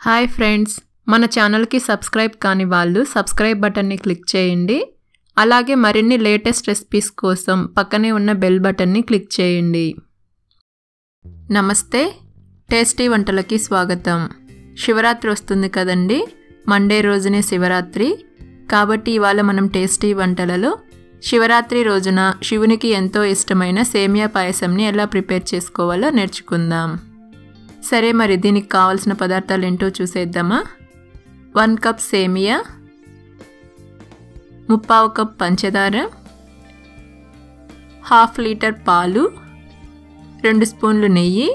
Hi friends మన ఛానల్కి subscribe కాని వాళ్ళు సబ్స్క్రైబ్ బటన్ని క్లిక్ చేయండి. అలాగే మరిన్ని లేటెస్ట్ రెసిపీస్ కోసం పక్కనే ఉన్న బెల్ బటన్ని క్లిక్ చేయండి. నమస్తే టేస్టీ వంటలకి స్వాగతం. శివరాత్రి వస్తుంది కదండి మండే రోజునే శివరాత్రి. కాబట్టి ఇవాళ మనం టేస్టీ వంటలలో శివరాత్రి రోజున శివునికి ఎంతో ఇష్టమైన సేమియా పాయసంని ఎలా ప్రిపేర్ చేసుకోవాలో నేర్చుకుందాం. సరే మరి దీనికి కావాల్సిన పదార్థాలు ఏంటో చూసేద్దామా? వన్ కప్ సేమియా ముప్పావు కప్ పంచదార హాఫ్ లీటర్ పాలు రెండు స్పూన్లు నెయ్యి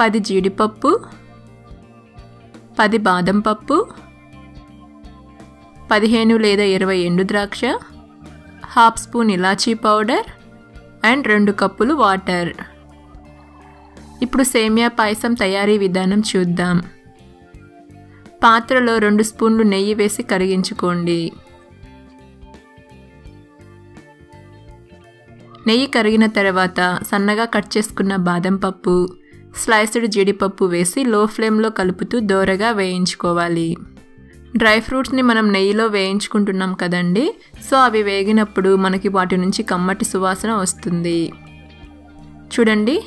పది జీడిపప్పు పది బాదం పప్పు పదిహేను లేదా ఇరవై ఎండు ద్రాక్ష హాఫ్ స్పూన్ ఇలాచీ పౌడర్ అండ్ రెండు కప్పులు వాటర్. ఇప్పుడు సేమియా పాయసం తయారీ విధానం చూద్దాం. పాత్రలో రెండు స్పూన్లు నెయ్యి వేసి కరిగించుకోండి. నెయ్యి కరిగిన తర్వాత సన్నగా కట్ చేసుకున్న బాదం పప్పు స్లైస్డ్ జీడిపప్పు వేసి లో ఫ్లేమ్లో కలుపుతూ దోరగా వేయించుకోవాలి. డ్రై ఫ్రూట్స్ని మనం నెయ్యిలో వేయించుకుంటున్నాం కదండి సో అవి వేగినప్పుడు మనకి వాటి నుంచి కమ్మటి సువాసన వస్తుంది. చూడండి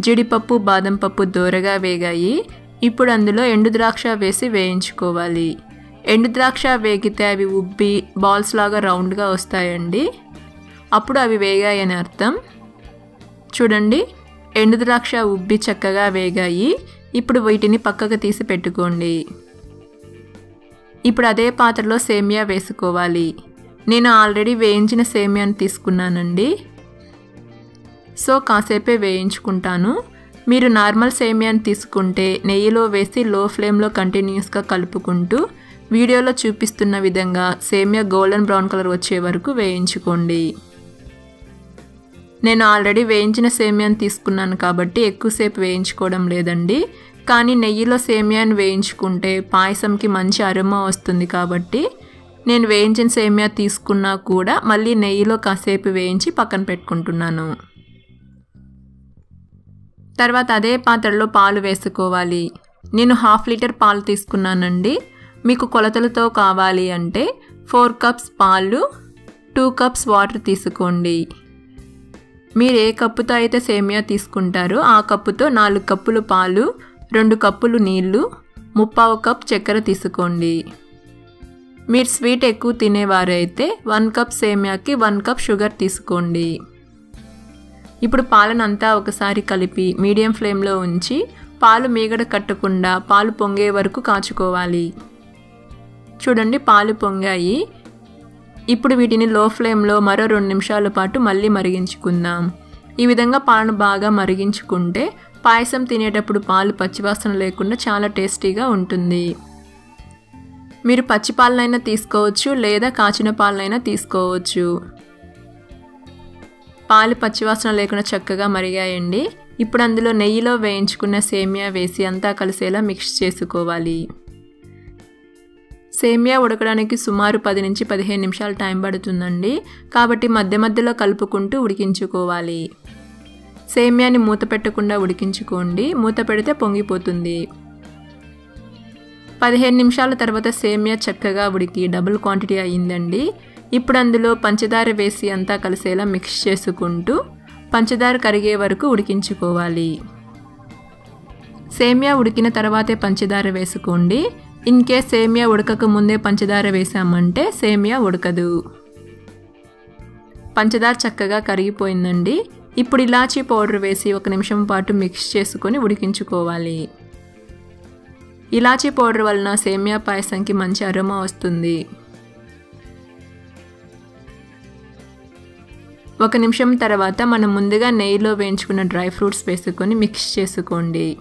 జీడిపప్పు బాదం పప్పు దోరగా వేగాయి. ఇప్పుడు అందులో ఎండు ద్రాక్ష వేసి వేయించుకోవాలి. ఎండు ద్రాక్ష వేగితే అవి ఉబ్బి బాల్స్ లాగా రౌండ్గా వస్తాయండి. అప్పుడు అవి వేగాయని అర్థం. చూడండి ఎండు ద్రాక్ష ఉబ్బి చక్కగా వేగాయి. ఇప్పుడు వీటిని పక్కకు తీసి పెట్టుకోండి. ఇప్పుడు అదే పాత్రలో సేమియా వేసుకోవాలి. నేను ఆల్రెడీ వేయించిన సేమియాను తీసుకున్నానండి. సో కాసేపే వేయించుకుంటాను. మీరు నార్మల్ సేమియాని తీసుకుంటే నెయ్యిలో వేసి లో ఫ్లేమ్లో కంటిన్యూస్గా కలుపుకుంటూ వీడియోలో చూపిస్తున్న విధంగా సేమియా గోల్డెన్ బ్రౌన్ కలర్ వచ్చే వరకు వేయించుకోండి. నేను ఆల్రెడీ వేయించిన సేమియాని తీసుకున్నాను కాబట్టి ఎక్కువసేపు వేయించుకోవడం లేదండి. కానీ నెయ్యిలో సేమియాని వేయించుకుంటే పాయసంకి మంచి అరుమ వస్తుంది కాబట్టి నేను వేయించిన సేమియా తీసుకున్నా కూడా మళ్ళీ నెయ్యిలో కాసేపు వేయించి పక్కన పెట్టుకుంటున్నాను. తర్వాత అదే పాత్రలో పాలు వేసుకోవాలి. నేను హాఫ్ లీటర్ పాలు తీసుకున్నానండి. మీకు కొలతలతో కావాలి అంటే ఫోర్ కప్స్ పాలు టూ కప్స్ వాటర్ తీసుకోండి. మీరు ఏ కప్పుతో అయితే సేమియా తీసుకుంటారో ఆ కప్పుతో నాలుగు కప్పులు పాలు రెండు కప్పులు నీళ్ళు ముప్పావు కప్ చక్కెర తీసుకోండి. మీరు స్వీట్ ఎక్కువ తినేవారైతే వన్ కప్ సేమియాకి వన్ కప్ షుగర్ తీసుకోండి. ఇప్పుడు పాలనంతా ఒకసారి కలిపి మీడియం ఫ్లేమ్లో ఉంచి పాలు మీగడ కట్టకుండా పాలు పొంగే వరకు కాచుకోవాలి. చూడండి పాలు పొంగాయి. ఇప్పుడు వీటిని లో ఫ్లేమ్లో మరో రెండు నిమిషాల పాటు మళ్ళీ మరిగించుకుందాం. ఈ విధంగా పాలను బాగా మరిగించుకుంటే పాయసం తినేటప్పుడు పాలు పచ్చివాసన లేకుండా చాలా టేస్టీగా ఉంటుంది. మీరు పచ్చి పాలనైనా తీసుకోవచ్చు లేదా కాచిన పాలనైనా తీసుకోవచ్చు. పాలు పచ్చివాసన లేకుండా చక్కగా మరిగాయండి. ఇప్పుడు అందులో నెయ్యిలో వేయించుకున్న సేమియా వేసి అంతా కలిసేలా మిక్స్ చేసుకోవాలి. సేమియా ఉడకడానికి సుమారు పది నుంచి పదిహేను నిమిషాలు టైం పడుతుందండి. కాబట్టి మధ్య మధ్యలో కలుపుకుంటూ ఉడికించుకోవాలి. సేమియాని మూత పెట్టకుండా ఉడికించుకోండి. మూత పెడితే పొంగిపోతుంది. పదిహేను నిమిషాల తర్వాత సేమియా చక్కగా ఉడికి డబుల్ క్వాంటిటీ అయ్యిందండి. ఇప్పుడు అందులో పంచదార వేసి అంతా కలిసేలా మిక్స్ చేసుకుంటూ పంచదార కరిగే వరకు ఉడికించుకోవాలి. సేమియా ఉడికిన తర్వాతే పంచదార వేసుకోండి. ఇన్ కేస్ సేమియా ఉడకక ముందే పంచదార వేసామంటే సేమియా ఉడకదు. పంచదార చక్కగా కరిగిపోయిందండి. ఇప్పుడు ఇలాచీ పౌడర్ వేసి ఒక నిమిషం పాటు మిక్స్ చేసుకొని ఉడికించుకోవాలి. ఇలాచీ పౌడర్ వలన సేమియా పాయసంకి మంచి అరోమా వస్తుంది. ఒక నిమిషం తర్వాత మనం ముందుగా నెయ్యిలో వేయించుకున్న డ్రై ఫ్రూట్స్ వేసుకొని మిక్స్ చేసుకోండి.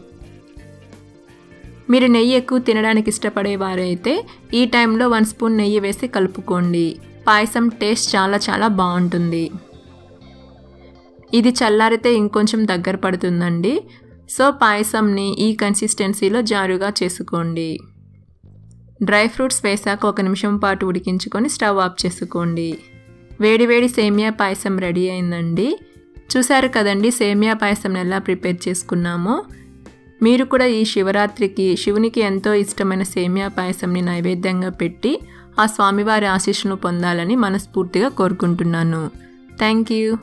మీరు నెయ్యి ఎక్కువ తినడానికి ఇష్టపడేవారైతే ఈ టైంలో వన్ స్పూన్ నెయ్యి వేసి కలుపుకోండి. పాయసం టేస్ట్ చాలా చాలా బాగుంటుంది. ఇది చల్లారితే ఇంకొంచెం దగ్గర పడుతుందండి. సో పాయసంని ఈ కన్సిస్టెన్సీలో జారుగా చేసుకోండి. డ్రై ఫ్రూట్స్ వేసాక ఒక నిమిషం పాటు ఉడికించుకొని స్టవ్ ఆఫ్ చేసుకోండి. వేడివేడి సేమియా పాయసం రెడీ అయిందండి. చూసారు కదండి సేమియా పాయసం ఎలా ప్రిపేర్ చేసుకున్నామో. మీరు కూడా ఈ శివరాత్రికి శివునికి ఎంతో ఇష్టమైన సేమియా పాయసంని నైవేద్యంగా పెట్టి ఆ స్వామివారి ఆశీస్సును పొందాలని మనస్ఫూర్తిగా కోరుకుంటున్నాను. Thank you.